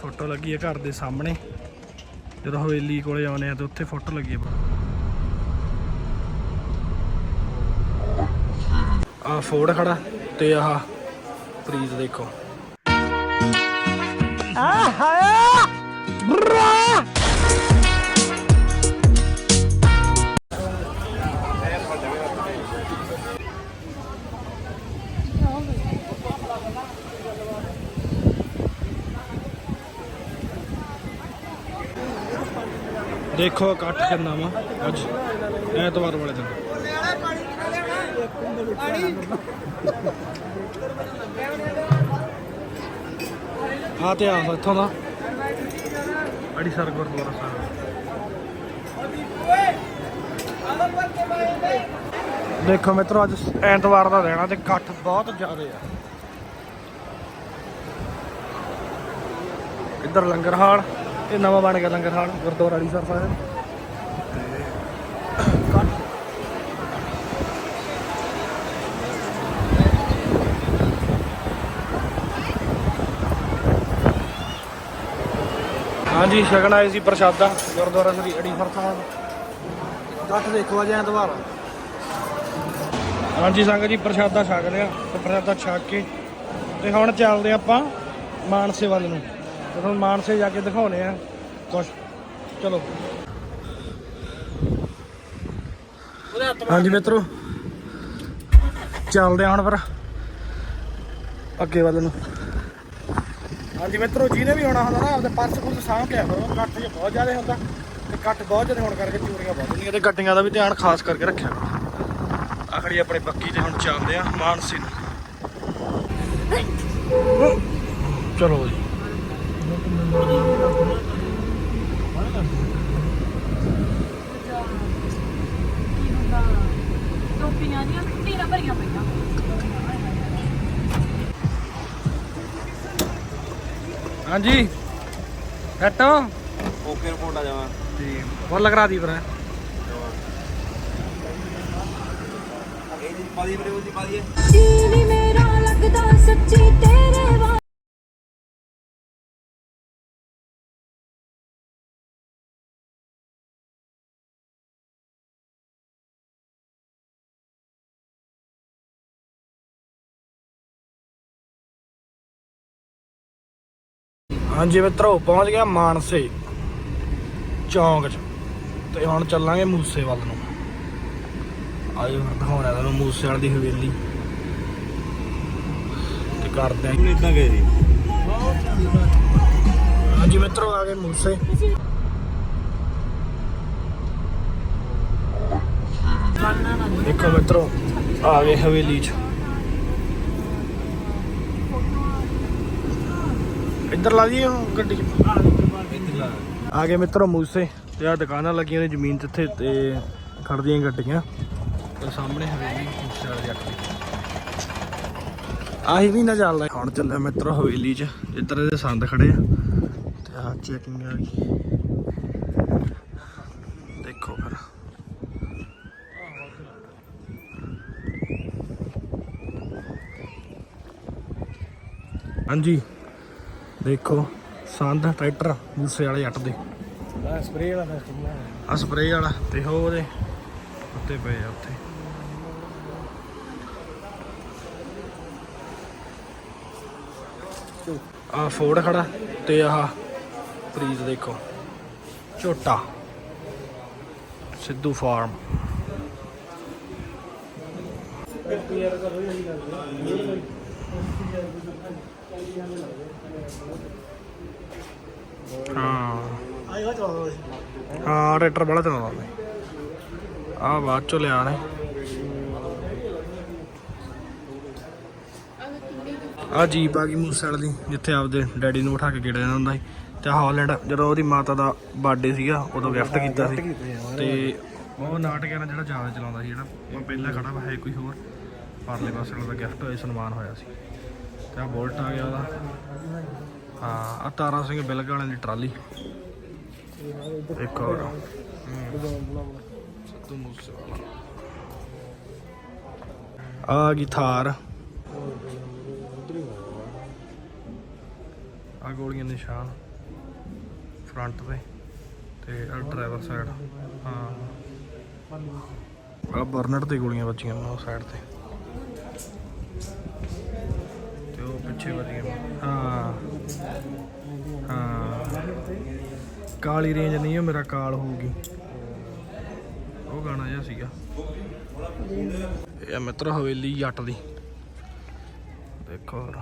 Photo ਲੱਗੀ ਹੈ ਘਰ ਦੇ ਸਾਹਮਣੇ। ਜਦੋਂ ਹਵੇਲੀ ਕੋਲੇ ਆਉਨੇ ਆ ਤੇ ਉੱਥੇ ਫੋਟੋ ਲੱਗੀ ਹੈ। ਆ ਫੋਰਡ ਖੜਾ ਤੇ ਆਹ ਪ੍ਰੀਤ ਦੇਖੋ। ਦੇਖੋ ਇਕੱਠ ਕਿੰਨਾ ਵਾ ਅੱਜ, ਐਤਵਾਰ ਵਾਲੇ ਦਿਨ। ਆ ਤੇ ਆ ਇੱਥੋਂ ਦਾ। ਅੜੀ ਸਰ ਗੁਰਦੁਆਰਾ ਸਾਹਿਬ। ਦੇਖੋ ਮਿੱਤਰੋ, ਅੱਜ ਐਤਵਾਰ ਦਾ ਦਿਨ ਆ ਤੇ ਇਕੱਠ ਬਹੁਤ ਜ਼ਿਆਦਾ ਆ। ਇੱਧਰ ਲੰਗਰ ਹਾਲ। ਇਹ ਨਵਾਂ ਬਣ ਗਿਆ ਲੰਗਰ ਹਾਲ ਗੁਰਦੁਆਰਾ ਅੜੀਸਰ ਸਾਹਿਬ। ਤੇ ਇਕੱਠ ਹਾਂਜੀ ਛਕਣ ਆਏ ਸੀ ਪ੍ਰਸ਼ਾਦਾ ਗੁਰਦੁਆਰਾ ਸ੍ਰੀ ਅੜੀਸਰ ਸਾਹਿਬ। ਕੱਟ ਦੇਖੋ ਅੱਜ ਐਤਵਾਰ। ਆ। ਹਾਂਜੀ ਸੰਗਤ ਜੀ ਪ੍ਰਸ਼ਾਦਾ ਛਕ ਲਿਆ ਤੇ ਪ੍ਰਸ਼ਾਦਾ ਛਕ ਕੇ ਤੇ ਹੁਣ ਚੱਲਦੇ ਆਪਾਂ ਮਾਨਸੇ ਵੱਲ ਨੂੰ। ਤੇ ਹੁਣ ਮਾਨਸੇ ਜਾ ਕੇ ਦਿਖਾਉਣੇ ਆ। ਕੁਛ। ਚਲੋ। ਹਾਂਜੀ ਮਿੱਤਰੋ। ਚੱਲਦੇ ਆ ਹੁਣ ਪਰ ਅੱਗੇ ਵੱਲ ਨੂੰ। ਹਾਂਜੀ ਮਿੱਤਰੋ, ਜਿਹਨੇ ਵੀ ਆਉਣਾ ਹੁੰਦਾ ਨਾ, ਆਪਦੇ ਪਰਸ ਪੁਰਸ ਸਾਂਭ ਕੇ ਆਓ ਕੱਟ ਜੇ ਬਹੁਤ ਜ਼ਿਆਦਾ ਹੁੰਦਾ, ਤੇ ਕੱਟ ਬਹੁਤ ਜ਼ਿਆਦਾ ਹੋਣ ਕਰਕੇ ਚੋਰੀਆਂ ਬਹੁਤ ਹੁੰਦੀਆਂ। ਤੇ ਗੱਡੀਆਂ ਦਾ ਵੀ ਧਿਆਨ ਖਾਸ ਕਰਕੇ ਰੱਖਿਆ ਆਖਰੀ ਆਪਣੇ ਬੱਕੀ ਤੇ ਹੁਣ ਚੱਲਦੇ ਆ ਮਾਨਸੀ ਨੂੰ। ਚਲੋ ਜੀ। ਟੋਪੀਆਂ ਦੀਆਂ ਢੇਰਾਂ ਭਰੀਆਂ ਪਈਆਂ ਹਾਂਜੀ ਓਕੇ ਰਿਪੋਰਟ ਆ ਜਾਵਾਂ। ਜੀ ਫੁੱਲ ਕਰਾ ਦੀ ਫਿਰ। ਇਹ ਜੀ ਪਾਦੀ ਵੀਰੇ ਉਹ ਜੀ ਪਾਦੀਏ ਜੀ ਨੀ ਮੇਰਾ ਲੱਗਦਾ ਸੱਚੀ ਤੇਰੇ ਵਾ ਹਾਂਜੀ ਮਿੱਤਰੋ ਪਹੁੰਚ ਗਿਆ ਮਾਨਸੇ ਚੌਂਕ 'ਚ। ਤੇ ਹੁਣ ਚੱਲਾਂਗੇ ਮੂਸੇ ਵੱਲ ਨੂੰ। ਹੁਣ ਦਿਖਾਉਣਾ ਤੁਹਾਨੂੰ ਮੂਸੇ ਵਾਲੀ ਦੀ ਹਵੇਲੀ। ਤੇ ਕਰਦੇ ਆਂ। ਇਦਾਂ ਗਏ ਜੀ? ਹਾਂਜੀ ਮਿੱਤਰੋ ਆ ਗਏ ਮੂਸੇ। ਦੇਖੋ ਮਿੱਤਰੋ ਆ ਗਏ ਹਵੇਲੀ 'ਚ। ਇੱਧਰ ਲਾ ਦਈਏ ਉਹ ਗੱਡੀ ਆ ਗਏ ਮਿੱਤਰੋ ਮੂਸੇ ਤੇ ਆ ਦੁਕਾਨਾਂ ਲੱਗੀਆਂ ਨੇ ਜ਼ਮੀਨ ਜਿੱਥੇ ਤੇ ਖੜਦੀਆਂ ਗੱਡੀਆਂ। ਤੇ ਸਾਹਮਣੇ ਹਵੇਲੀ ਮੂਸੇ ਵਾਲੀ ਅੱਖ ਆਹੀ ਵੀ ਨਾ ਚੱਲਦਾ। ਹੁਣ ਚੱਲਿਆ ਮਿੱਤਰੋ ਹਵੇਲੀ 'ਚ? ਇੱਧਰ ਇਹਦੇ ਸੰਦ ਖੜੇ ਆ। ਤੇ ਆ ਚੈਕਿੰਗ ਆ ਗਈ। ਦੇਖੋ ਫਿਰ। ਹਾਂਜੀ। ਦੇਖੋ ਸੰਦ ਟਰੈਕਟਰ ਮੂਸੇ ਵਾਲੇ ਜੱਟ ਦੇ। ਆ ਸਪਰੇਅ ਵਾਲਾ ਸਿਸਟਮ ਆ ਸਪਰੇਅ ਵਾਲਾ ਤੇ ਹੋ ਉਹਦੇ ਉੱਤੇ ਪਏ ਆ ਉੱਥੇ। ਆ ਫੋਰਡ ਖੜਾ ਤੇ ਆਹ ਪ੍ਰੀਤ ਦੇਖੋ। ਝੋਟਾ। ਸਿੱਧੂ ਫਾਰਮ ਹਾਂ ਆਏਗਾ ਚਲਾਉਂਦਾ ਹਾਂ ਟਰੈਕਟਰ ਬੜਾ ਚਲਾਉਂਦਾ ਨੇ ਆ ਬਾਅਦ ਚੋਂ ਲਿਆ ਨੇ ਆ ਜੀਪ ਆ ਗਈ ਦੀ ਜਿੱਥੇ ਆਪਦੇ ਡੈਡੀ ਨੂੰ ਬਿਠਾ ਕੇ ਗੇੜਾ ਜਾਂਦਾ ਹੁੰਦਾ ਸੀ। ਤੇ ਹਾਲੈਂਡ ਜਦੋਂ ਉਹਦੀ ਮਾਤਾ ਦਾ ਬਰਥਡੇ ਸੀਗਾ ਉਦੋਂ ਗਿਫਟ ਕੀਤਾ ਸੀ। ਤੇ ਉਹ ਨਾਟਕ ਜਿਹੜਾ ਜ਼ਿਆਦਾ ਚਲਾਉਂਦਾ ਸੀ ਜਿਹੜਾ ਉਹ ਪਹਿਲਾਂ ਖੜਾ ਵਾ ਹੈ ਕੋਈ ਹੋਰ ਪਰਲੇ ਪਾਸੇ ਉਹਦਾ ਗਿਫਟ ਹੋਇਆ ਸਨਮਾਨ ਹੋਇਆ ਸੀ। ਤੇ ਬੋਲਟ ਆ ਗਿਆ ਉਹਦਾ? ਹਾਂ ਆ ਤਾਰਾ ਸਿੰਘ ਬਿਲਗ ਵਾਲਿਆਂ ਦੀ ਟਰਾਲੀ। ਇੱਕ ਹੋਰ ਸਿੱਧੂ ਮੂਸੇਵਾਲਾ। ਆ ਗਈ ਥਾਰ। ਆ ਗੋਲੀਆਂ ਦੇ ਨਿਸ਼ਾਨ। ਫਰੰਟ ਤੇ। ਤੇ ਆ ਡਰਾਈਵਰ ਸਾਈਡ ਹਾਂ। ਆ ਬਰਨਟ ਤੇ ਗੋਲੀਆਂ ਵੱਜੀਆਂ ਨੇ ਉਹ ਸਾਈਡ ਤੇ ਤੇ ਉਹ ਪਿੱਛੇ ਵੱਜੀਆਂ ਹਾਂ ਹਾਂ। ਕਾਲੀ ਰੇਂਜ ਨਹੀਂ ਹੈ ਮੇਰਾ ਕਾਲ ਹੋਊਗੀ। ਉਹ ਗਾਣਾ ਜਿਹਾ ਸੀਗਾ। ਇਹ ਮਿੱਤਰ ਹਵੇਲੀ ਜੱਟ ਦੀ। ਦੇਖੋ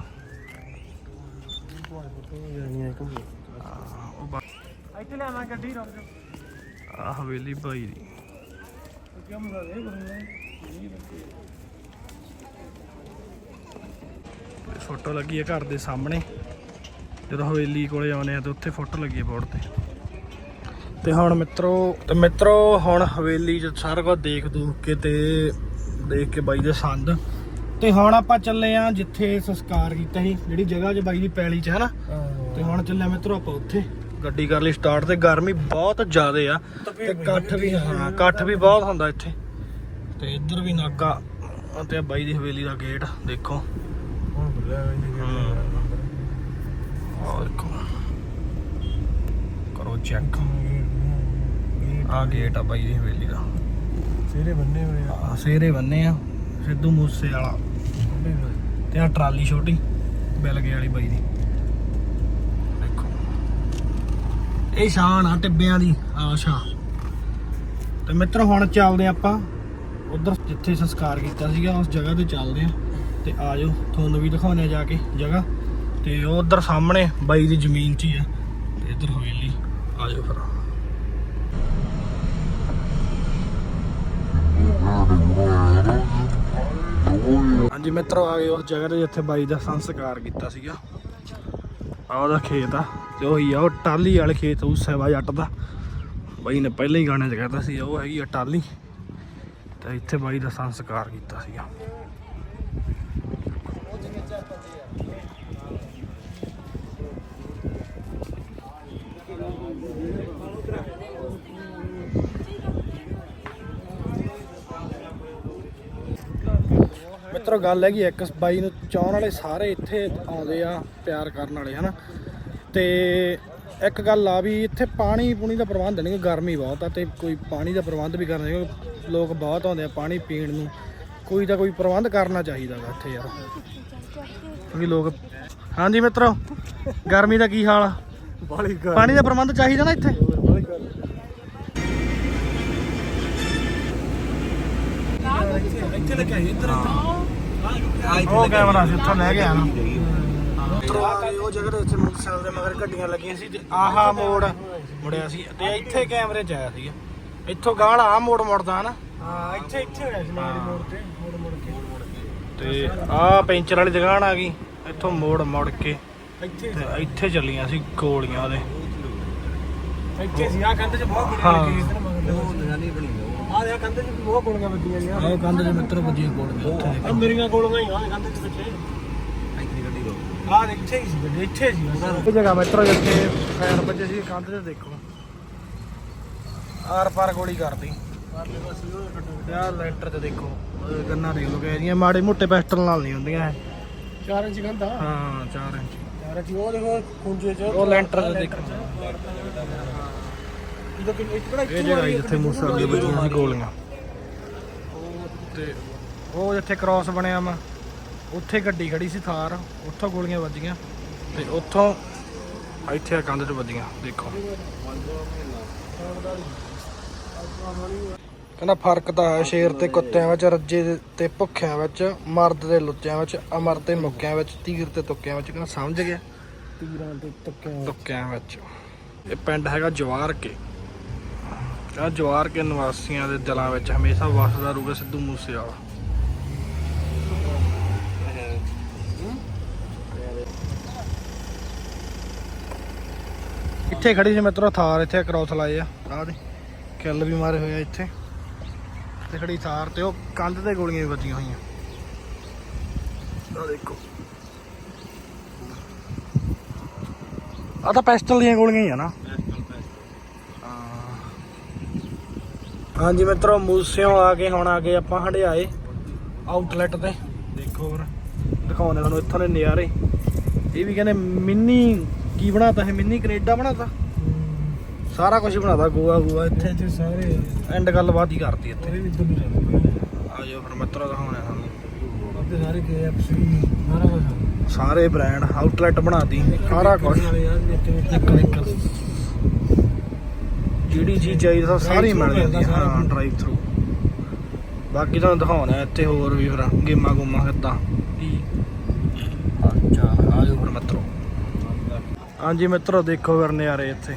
ਉਹ ਬਾ- ਇੱਥੇ ਲਿਆਵਾਂ ਗੱਡੀ ਰੁਕ ਜਾ। ਆ ਹਵੇਲੀ ਭਾਈ ਦੀ। ਕਿਉਂ ਮਜ਼ਾ ਦੇ ਬਣਾਉਣਾ ਫੋਟੋ ਲੱਗੀ ਹੈ ਘਰ ਦੇ ਸਾਹਮਣੇ। ਜਦੋਂ ਹਵੇਲੀ ਕੋਲੇ ਆਉਨੇ ਆ ਤੇ ਉੱਥੇ ਫੋਟੋ ਲੱਗੀ ਹੈ ਬੋਰਡ ਤੇ। ਤੇ ਹੁਣ ਮਿੱਤਰੋ ਤੇ ਮਿੱਤਰੋ ਹੁਣ ਹਵੇਲੀ 'ਚ ਸਾਰਾ ਕੁਝ ਦੇਖ ਦੂਖ ਕੇ ਤੇ ਦੇਖ ਕੇ ਬਾਈ ਦੇ ਸੰਦ। ਤੇ ਹੁਣ ਆਪਾਂ ਚੱਲੇ ਆ ਜਿੱਥੇ ਸੰਸਕਾਰ ਕੀਤਾ ਸੀ ਜਿਹੜੀ ਜਗ੍ਹਾ 'ਚ ਬਾਈ ਦੀ ਪੈਲੀ 'ਚ ਹੈ। ਨਾ ਤੇ ਹੁਣ ਚੱਲਿਆ ਮਿੱਤਰੋ ਆਪਾਂ ਉੱਥੇ। ਗੱਡੀ ਕਰ ਲਈ ਸਟਾਰਟ ਤੇ ਗਰਮੀ ਬਹੁਤ ਜ਼ਿਆਦੇ ਆ। ਤੇ ਇਕੱਠ ਵੀ ਹਾਂ ਇਕੱਠ ਵੀ ਬਹੁਤ ਹੁੰਦਾ ਇੱਥੇ। ਤੇ ਇੱਧਰ ਵੀ ਨਾਕਾ ਤੇ ਬਾਈ ਦੀ ਹਵੇਲੀ ਦਾ ਗੇਟ ਦੇਖੋ। ਆਹ ਦੇਖੋ ਕਰੋ ਚੈੱਕ ਆ ਗੇਟ ਆ ਬਾਈ ਦੀ ਹਵੇਲੀ ਦਾ। ਸਿਰੇ ਬੰਨੇ ਹੋਏ ਆ। ਆ ਸੇਰੇ ਬੰਨੇ ਆ। ਸਿੱਧੂ ਮੂਸੇ ਵਾਲਾ। ਤੇ ਆ ਟਰਾਲੀ ਛੋਟੀ ਬਿਲਗੇ ਵਾਲੀ ਬਾਈ ਦੀ। ਦੇਖੋ। ਇਹ ਸ਼ਾਨ ਆ ਟਿੱਬਿਆਂ ਦੀ ਆਸ਼ਾ। ਤੇ ਮਿੱਤਰ ਹੁਣ ਚੱਲਦੇ ਆਪਾਂ। ਉਧਰ ਜਿੱਥੇ ਸੰਸਕਾਰ ਕੀਤਾ ਸੀਗਾ ਉਸ ਜਗ੍ਹਾ ਤੇ ਚੱਲਦੇ ਆ। ਤੇ ਜਾਓ। ਤੁਹਾਨੂੰ ਵੀ ਦਿਖਾਉਂਦੇ ਆ ਜਾ ਕੇ ਜਗ੍ਹਾ। ਤੇ ਉਹ ਉਧਰ ਸਾਹਮਣੇ ਬਾਈ ਦੀ ਜ਼ਮੀਨ 'ਚ ਹੀ ਆ। ਤੇ ਇੱਧਰ ਹਵੇਲੀ। ਜਾਓ ਫਿਰ। ਹਾਂਜੀ ਮਿੱਤਰੋ, ਆ ਗਏ ਉਸ ਜਗ੍ਹਾ ਤੇ ਜਿੱਥੇ ਬਾਈ ਦਾ ਸੰਸਕਾਰ ਕੀਤਾ ਸੀਗਾ। ਆ ਉਹਦਾ ਖੇਤ ਆ ਤੇ ਉਹੀ ਆ, ਉਹ ਟਾਲੀ ਵਾਲੇ ਖੇਤ ਉਹ ਸੇਵਾ ਜੱਟ ਦਾ। ਬਾਈ ਨੇ ਪਹਿਲਾਂ ਹੀ ਗਾਣੇ 'ਚ ਕਹਿਤਾ ਸੀ, ਉਹ ਹੈਗੀ ਆ ਟਾਲੀ ਤੇ ਇੱਥੇ ਬਾਈ ਦਾ ਸੰਸਕਾਰ ਕੀਤਾ ਸੀਗਾ। ਮਿੱਤਰੋ ਗੱਲ ਹੈਗੀ ਇੱਕ ਬਾਈ ਨੂੰ ਚਾਹਣ ਵਾਲੇ ਸਾਰੇ ਇੱਥੇ ਆਉਂਦੇ ਆ ਪਿਆਰ ਕਰਨ ਵਾਲੇ ਹਨਾ ਤੇ ਇੱਕ ਗੱਲ ਆ ਵੀ ਇੱਥੇ ਪਾਣੀ ਪੂਣੀ ਦਾ ਪ੍ਰਬੰਧ ਨਹੀਂ ਗਰਮੀ ਬਹੁਤ ਆ ਤੇ ਕੋਈ ਪਾਣੀ ਦਾ ਪ੍ਰਬੰਧ ਵੀ ਕਰਨਾ ਚਾਹੀਦਾ ਲੋਕ ਬਹੁਤ ਆਉਂਦੇ ਆ ਪਾਣੀ ਪੀਣ ਨੂੰ ਕੋਈ ਤਾਂ ਕੋਈ ਪ੍ਰਬੰਧ ਕਰਨਾ ਚਾਹੀਦਾ ਇੱਥੇ ਯਾਰ ਕਿਉਂਕਿ ਲੋਕ ਹਾਂਜੀ ਮਿੱਤਰੋ ਗਰਮੀ ਦਾ ਕੀ ਹਾਲ ਆ ਬਾਲੀ ਪਾਣੀ ਦਾ ਪ੍ਰਬੰਧ ਚਾਹੀਦਾ ਨਾ ਇੱਥੇ ਇੱਥੇ ਲੱਗਿਆ ਇੱਧਰ ਉਹ ਕੈਮਰਾ ਸੀ ਉੱਥੋਂ ਲੈ ਕੇ ਆਣਾ ਉਹ ਜਗ੍ਹਾ ਤੇ ਇੱਥੇ ਮੋਟਰਸਾਈਕਲ ਦੇ ਮਗਰ ਗੱਡੀਆਂ ਲੱਗੀਆਂ ਸੀ ਤੇ ਆਹਾ ਮੋੜ ਮੁੜਿਆ ਸੀ ਤੇ ਇੱਥੇ ਕੈਮਰੇ ਚ ਆਇਆ ਸੀਗਾ। ਇੱਥੋਂ ਗਾਲ ਆ ਮੋੜ ਮੁੜਦਾ ਨਾ। ਹਾਂ ਇੱਥੇ ਇੱਥੇ ਹੋਇਆ ਸੀ ਨਾਲ ਮੋੜ ਤੇ ਮੋੜ ਮੋੜ ਕੇ। ਤੇ ਆਹ ਪੈਂਚਰ ਵਾਲੀ ਦੁਕਾਨ ਆ ਗਈ ਇੱਥੋਂ ਮੋੜ ਮੁੜ ਕੇ। ਇੱਥੇ ਇੱਥੇ ਚੱਲੀਆਂ ਸੀ ਗੋਲੀਆਂ ਉਹਦੇ ਇੱਥੇ ਸੀ ਆ ਕੰਧ 'ਚ ਬਹੁਤ। ਗੋਲੀਆਂ ਲੱਗੀਆਂ ਇਧਰ ਮਗਰ। ਉਹ ਨਿਸ਼ਾਨੀ ਬਣੀ ਆ ਦੇ ਕੰਧ 'ਚ ਬਹੁਤ ਗੋਲੀਆਂ ਵੱਜੀਆਂ ਗਈਆਂ ਆਹ ਕੰਧ ਦੇ ਮਿੱਤਰ ਵੱਜੀਆਂ ਗੋਲੀਆਂ ਉੱਥੇ ਆ ਦੇਖੋ ਮੇਰੀਆਂ ਗੋਲੀਆਂ ਹੀ ਆ ਕੰਧ 'ਚ ਪਿੱਛੇ। ਇੱਥੇ ਗੱਡੀ ਰੋ ਆ ਇੱਥੇ ਹੀ ਸੀ ਗੱਡੀ, ਇੱਥੇ ਸੀ ਇਹ ਜਗ੍ਹਾ ਮਿੱਤਰੋ ਜਿੱਥੇ ਫੈਰ ਵੱਜੇ ਸੀ ਕੰਧ ਤੇ ਦੇਖੋ। ਆਰ ਪਾਰ ਗੋਲੀ ਕਰਦੀ ਯਾਰ ਲੈਂਟਰ ਤੇ ਦੇਖੋ ਉਹ ਗੰਨਾ ਦੇਖ ਕਿ ਮਾੜੇ ਮੋਟੇ ਪਿਸਟਲ ਨਾਲ ਨਹੀਂ ਹੁੰਦੀਆਂ ਇਹ। 4 ਇੰਚ ਕੰਧ ਆ। ਹਾਂ 4 ਇੰਚ। 4 ਇੰਚ ਉਹ ਦੇਖੋ ਖੁੰਝੇ 'ਚ। ਉਹ ਲੈਂਟਰ ਤੇ ਦੇਖੋ। ਇਹ ਜਗ੍ਹਾ ਸੀ ਜਿੱਥੇ ਮੂਸਾ ਦੇ ਵੱਜੀਆਂ ਸੀ ਗੋਲੀਆਂ। ਤੇ ਉਹ ਜਿੱਥੇ ਕ੍ਰਾਸ ਬਣਿਆ ਵਾ ਉੱਥੇ ਗੱਡੀ ਖੜੀ ਸੀ ਥਾਰ ਉੱਥੋਂ ਗੋਲੀਆਂ ਵੱਜੀਆਂ ਤੇ ਉੱਥੋਂ ਇੱਥੇ ਆ ਕੰਧ 'ਚ ਵੱਜੀਆਂ ਦੇਖੋ। ਕਹਿੰਦਾ ਫ਼ਰਕ ਤਾਂ ਹੈ ਸ਼ੇਰ ਤੇ ਕੁੱਤਿਆਂ ਵਿੱਚ ਰੱਜੇ ਦੇ ਤੇ ਭੁੱਖਿਆਂ ਵਿੱਚ ਮਰਦ ਤੇ ਲੁੱਚਿਆਂ ਵਿੱਚ ਅਮਰ ਤੇ ਮੁੱਕਿਆਂ ਵਿੱਚ ਤੀਰ ਤੇ ਤੁੱਕਿਆਂ ਵਿੱਚ ਕਹਿੰਦਾ ਸਮਝ ਗਿਆ? ਤੀਰਾਂ ਤੇ ਤੱਕਿਆ ਤੁੱਕਿਆਂ ਵਿੱਚ। ਇਹ ਪਿੰਡ ਹੈਗਾ ਜਵਾਰ ਕੇ ਆ ਜਵਾਰ ਕੇ ਨਿਵਾਸੀਆਂ ਦੇ ਦਿਲਾਂ ਵਿੱਚ ਹਮੇਸ਼ਾ ਵਸਦਾ ਰਹੂਗਾ ਸਿੱਧੂ ਮੂਸੇਵਾਲਾ। ਇੱਥੇ ਖੜੀ ਸੀ ਮਿੱਤਰੋ, ਥਾਰ ਇੱਥੇ ਕ੍ਰੋਸ ਲਾਏ ਆ। ਆਹ ਦੇ ਕਿੱਲ ਵੀ ਮਾਰੇ ਹੋਏ ਆ ਇੱਥੇ। ਤੇ ਖੜੀ ਥਾਰ ਤੇ ਉਹ ਕੰਧ ਤੇ ਗੋਲੀਆਂ ਵੀ ਵੱਜੀਆਂ ਹੋਈਆਂ। ਆ ਦੇਖੋ। ਆ ਤਾਂ ਪੈਸਟਲ ਦੀਆਂ ਗੋਲੀਆਂ ਹੀ ਆ ਨਾ। ਹਾਂਜੀ ਮਿੱਤਰੋ ਮੂਸਿਓਂ ਆ ਕੇ ਹੁਣ ਆ ਗਏ ਆਪਾਂ ਹੰਡਿਆਏ ਆਊਟਲੈਟ ਤੇ। ਦੇਖੋ ਹੋਰ। ਦਿਖਾਉਂਦੇ ਤੁਹਾਨੂੰ ਇੱਥੋਂ ਦੇ ਨਜ਼ਾਰੇ। ਇਹ ਵੀ ਕਹਿੰਦੇ ਮਿੰਨੀ ਕੀ ਬਣਾਤਾ ਹੈ ਮਿੰਨੀ ਕੈਨੇਡਾ ਬਣਾਤਾ? ਸਾਰਾ ਕੁਝ ਬਣਾਦਾ ਗੋਆ ਗੋਆ ਇੱਥੇ। ਇੱਥੇ ਸਾਰੇ ਐਂਡ ਗੱਲਬਾਤ ਹੀ ਕਰਤੀ ਇੱਥੇ। ਇੱਧਰ ਨੂੰ ਆ ਜਾਓ ਫਿਰ ਮਿੱਤਰੋ ਦਿਖਾਉਣੇ ਸਾਨੂੰ ਅੱਧੇ ਸਾਰੇ KFC ਸਾਰਾ ਕੁਝ ਸਾਰੇ ਬ੍ਰਾਂਡ ਆਊਟਲੈਟ ਬਣਾਤੀ। ਸਾਰਾ ਕੁਝ ਇੱਕ ਇੱਕ। ਜਿਹੜੀ ਚੀਜ਼ ਚਾਹੀਦੀ ਸਭ ਸਾਰੀ ਮਿਲ ਜਾਂਦੀ ਹੈ। ਹਾਂ ਡਰਾਈਵ ਥਰੂ ਬਾਕੀ ਤੁਹਾਨੂੰ ਦਿਖਾਉਣਾ ਇੱਥੇ ਹੋਰ ਵੀ ਫਿਰ ਗੇਮਾਂ ਗੂਮਾਂ ਕਿੱਦਾਂ। ਅੱਛਾ ਆ ਜਾਓ ਫਿਰ ਮਿੱਤਰੋ। ਹਾਂਜੀ ਮਿੱਤਰੋ ਦੇਖੋ ਫਿਰ ਨਜ਼ਾਰੇ ਇੱਥੇ।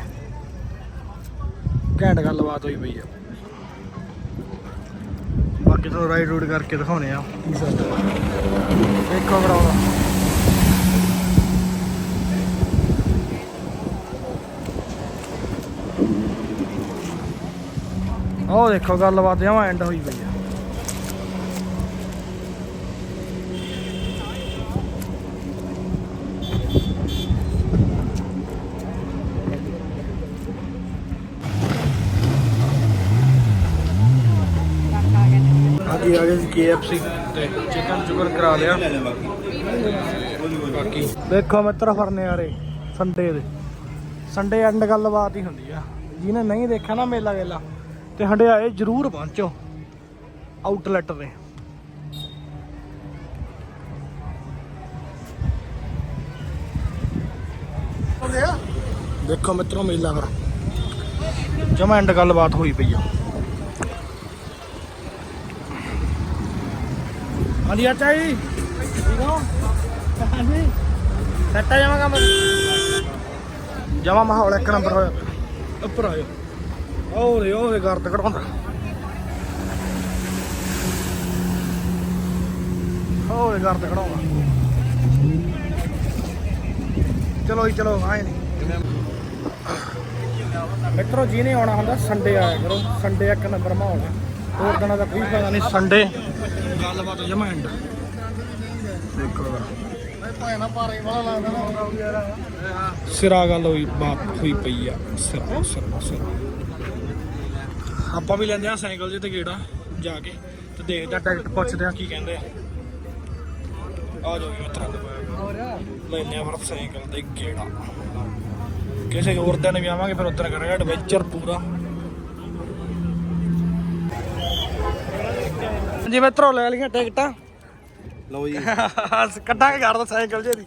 ਘੈਂਟ ਗੱਲਬਾਤ ਹੋਈ ਪਈ ਆ। ਬਾਕੀ ਤੁਹਾਨੂੰ ਰਾਈਡ ਰੂਡ ਕਰਕੇ ਦਿਖਾਉਣੇ ਆ। ਦੇਖੋ ਫਿਰ ਆਉਣਾ ਉਹ ਦੇਖੋ ਗੱਲਬਾਤ ਜਮਾ ਐਂਡ ਹੋਈ ਪਈ ਆ। ਹਾਂਜੀ ਆ ਗਏ ਸੀ KFC ਤੇ ਚਿਕਨ ਚੁਕਨ ਕਰਾ ਲਿਆ। ਬਾਕੀ ਦੇਖੋ ਮਿੱਤਰ ਫਰਨੇ ਆਰੇ ਸੰਡੇ ਦੇ। ਸੰਡੇ ਐਂਡ ਗੱਲਬਾਤ ਹੀ ਹੁੰਦੀ ਆ। ਜਿਹਨੇ ਨਹੀਂ ਦੇਖਿਆ ਨਾ ਮੇਲਾ ਗੇਲਾ ਤੇ ਹੰਡਿਆਏ ਜਰੂਰ ਪਹੁੰਚੋ। ਆਊਟਲੈਟ ਤੇ। ਦੇਖੋ ਮਿੱਤਰੋ, ਮੇਲਾ ਫਿਰ। ਜਮਾ ਐਂਡ ਗੱਲਬਾਤ ਹੋਈ ਪਈ ਆ। ਹਾਂਜੀ ਆਚਾ ਜੀ। ਠੀਕ ਹੋ? ਹਾਂਜੀ। ਸੱਟਾ ਜਮਾ ਕੰਮ ਜਮਾ ਮਾਹੌਲ ਇੱਕ ਨੰਬਰ ਹੋਇਆ ਉੱਪਰ ਆਇਓ ਓਰੇ ਓਰੇ ਗਰਦ ਕਢਾਉਂਦਾ ਓਰੇ ਗਰਦ ਕਢਾਉਂਦਾ ਚਲੋ ਜੀ ਚਲੋ ਆਏ ਨਹੀਂ ਮਿੱਤਰੋ ਜੀ ਨੇ ਆਉਣਾ ਹੁੰਦਾ ਸੰਡੇ ਆਇਆ ਕਰੋ। ਸੰਡੇ ਇੱਕ ਨੰਬਰ ਮਾਹੌਲ ਹੈ। ਹੋਰ ਦਿਨਾਂ ਦਾ ਕੋਈ ਫਾਇਦਾ ਨਹੀਂ। ਸੰਡੇ ਗੱਲਬਾਤ ਜਮਾ ਐਂਡ ਦੇਖੋ। ਭਾਣਾ ਪਾਰੇ ਵਾਲਾ ਲੱਗਦਾ ਨਾ ਯਾਰ। ਸਿਰਾ ਗੱਲ ਹੋਈ ਬਾਤ ਹੋਈ ਪਈ ਆ। ਸਿਰਾ ਸਿਰਾ ਸਿਰਾ। ਆਪਾਂ ਵੀ ਲੈਂਦੇ ਆ ਸਾਈਕਲ ਜੇ ਤੇ ਗੇੜਾ ਜਾ ਕੇ ਤੇ ਦੇਖਦੇ ਆ ਟਿਕਟ ਪੁੱਛਦੇ ਆ ਕੀ ਕਹਿੰਦੇ ਆ। ਆ ਜਾਓ ਜੀ ਮਿੱਤਰੋ ਲੈਂਦੇ ਆ ਫਿਰ ਸਾਈਕਲ ਤੇ ਗੇੜਾ। ਕਿਸੇ ਹੋਰ ਦਿਨ ਵੀ ਆਵਾਂਗੇ ਫਿਰ ਉੱਧਰ ਕਰਾਂਗੇ ਐਡਵੈਂਚਰ ਪੂਰਾ। ਜੀ ਮਿੱਤਰੋ ਲੈ ਲਈਆਂ ਟਿਕਟਾਂ। ਲਓ ਜੀ। ਕੱਢਾਂਗੇ ਘਰ ਦਾ ਸਾਈਕਲ ਜੇ ਦੀ।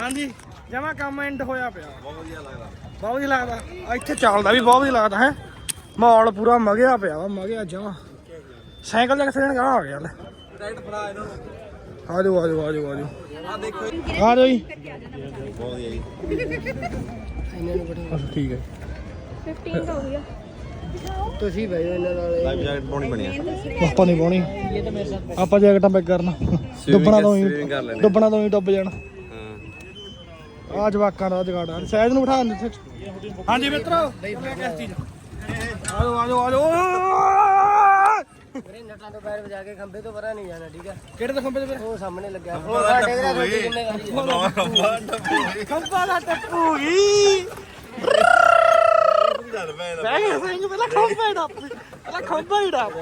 ਹਾਂਜੀ ਜਮਾ ਕੰਮ ਐਂਡ ਹੋਇਆ ਪਿਆ। ਬਹੁਤ ਵਧੀਆ ਲੱਗਦਾ। ਬਹੁਤ ਵਧੀਆ ਲੱਗਦਾ। ਇੱਥੇ ਚੱਲਦਾ ਵੀ ਬਹੁਤ ਵਧੀਆ ਲੱਗਦਾ ਹੈ। ਮਾਹੌਲ ਪੂਰਾ ਮਗਿਆ ਪਿਆ ਵਾ ਮਗਿਆ ਜਮਾ। ਸਾਈਕਲ ਦਾ ਕਿੱਥੇ ਜਾਣਾ ਆ ਗਿਆ ਲੈ। ਟਿਕਟ ਫੜਾ ਇਹਨਾਂ। ਨੂੰ ਆ ਜਾਓ ਆ ਜਾਓ ਆ ਜਾਓ ਆ ਜਾਓ। ਆ ਦੇਖੋ ਜੀ। ਆ ਜਾਓ ਜੀ। ਬਹੁਤ ਜੀ ਬਸ ਠੀਕ ਹੈ। 15 ਹੋ ਗਿਆ ਤੁਸੀਂ ਭਾਈ ਇਹਨਾਂ ਨਾਲ। ਲਾਈਵ ਜੈਕਟ ਪਾਉਣੀ ਬਣੀ ਆ। ਆਪਾਂ ਨਹੀਂ ਪਾਉਣੀ। ਆਪਾਂ ਜੈਕਟਾਂ ਪੈਕ ਕਰਨਾ। ਡੁੱਬਣਾ ਤੋਂ ਹੀ। ਡੁੱਬਣਾ ਤੋਂ ਹੀ ਡੁੱਬ ਜਾਣਾ। ਹਾਂ। ਆ ਜਵਾਕਾਂ ਦਾ ਜਗਾੜ ਸਹਿਜ ਨੂੰ ਬਿਠਾ ਦਿੰਦੇ ਹਾਂਜੀ ਮਿੱਤਰੋ ਲੈ ਕੇ ਇਸ ਚੀਜ਼ ਆ ਜਾਓ ਆ ਜਾਓ ਆ ਜਾਓ ਮੇਰੇ ਨਟਾਂ ਤੋਂ ਪੈਰ ਵਜਾ ਕੇ ਖੰਬੇ ਤੋਂ ਪਰਾਂ ਨਹੀਂ ਜਾਣਾ ਠੀਕ ਹੈ ਕਿਹੜੇ ਦੇ ਖੰਭੇ ਤੇ ਫਿਰ ਉਹ ਸਾਹਮਣੇ ਲੱਗਿਆ। ਉਹ ਸਾਡੇ ਘਰ ਰੋਟੀ ਕਿੰਨੇ ਖਾਣੀ ਖੰਭਾ ਦਾ ਟੱਪੂ ਗਈ ਬਹਿ ਗਿਆ ਸਿੰਘ ਪਹਿਲਾਂ ਖੰਭਾ ਹੀ ਡੱਪ ਪਹਿਲਾਂ ਖੰਭਾ ਹੀ ਡੱਪ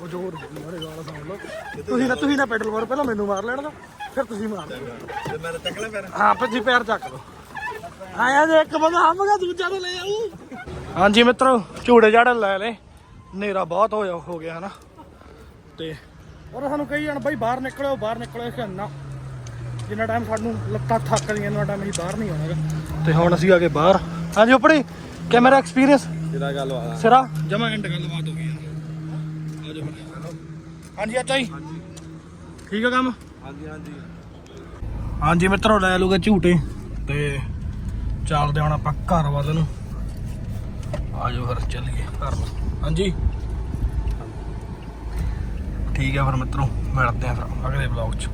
ਉਹ ਜੋਰ ਮਾਰੇ ਗਾਲ ਸੁਣ ਲਓ। ਤੁਸੀਂ ਨਾ ਤੁਸੀਂ ਨਾ ਪੈਡਲ ਮਾਰੋ ਪਹਿਲਾਂ ਮੈਨੂੰ ਮਾਰ ਲੈਣ ਦੋ ਫਿਰ ਤੁਸੀਂ ਮਾਰ ਦਿਓ। ਤੇ ਮੈਂ ਚੱਕ ਲੈ ਫਿਰ ਹਾਂ ਭੱਜੀ ਪੈਰ ਚੱਕ ਲਓ। ਆਇਆ ਜੇ ਇੱਕ ਬੰਦਾ ਹੰਮਗਾ ਦੂਜਾ ਤਾਂ ਲੈ ਆਊ। ਹਾਂਜੀ ਮਿੱਤਰੋ ਝੂੜੇ ਜਾੜੇ ਲੈ ਲੈ ਹਨੇਰਾ ਬਹੁਤ ਹੋਇਆ ਹੋ ਗਿਆ ਹਨਾ। ਤੇ ਉਹ ਸਾਨੂੰ ਕਹੀ ਜਾਣ ਬਾਈ ਬਾਹਰ ਨਿਕਲਿਓ ਬਾਹਰ ਨਿਕਲਿਓ ਕਿ ਨਾ ਜਿੰਨਾ ਟਾਈਮ ਸਾਨੂੰ ਲੱਤਾਂ ਥੱਕਦੀਆਂ ਉਹਨਾਂ ਟਾਈਮ ਅਸੀਂ ਬਾਹਰ ਨਹੀਂ ਆਉਣਾਗਾ ਤੇ ਹੁਣ ਅਸੀਂ ਆ ਗਏ ਬਾਹਰ। ਹਾਂਜੀ ਉਪੜੀ ਕੈਮਰਾ ਐਕਸਪੀਰੀਅੰਸ ਤੇਰਾ ਗੱਲ ਵਾ। ਸਿਰਾ? ਜਮਾ ਐਂਡ ਗੱਲਬਾਤ ਹੋ ਗਈ ਆ ਜਾਓ। ਹਾਂਜੀ ਅੱਛਾ ਜੀ। ਠੀਕ ਆ ਕੰਮ? ਹਾਂਜੀ ਹਾਂਜੀ। ਹਾਂਜੀ ਮਿੱਤਰੋ ਲੈ ਲੂਗੇ ਝੂਟੇ। ਤੇ ਚੱਲਦੇ ਹੁਣ ਆਪਾਂ ਘਰ ਵੱਲ ਨੂੰ। ਆਜੋ ਫਿਰ ਚੱਲੀਏ ਘਰ ਨੂੰ। ਹਾਂਜੀ? ਠੀਕ ਆ ਫਿਰ ਮਿੱਤਰੋ ਮਿਲਦੇ ਆ ਫਿਰ ਅਗਲੇ ਵਲੌਗ 'ਚ।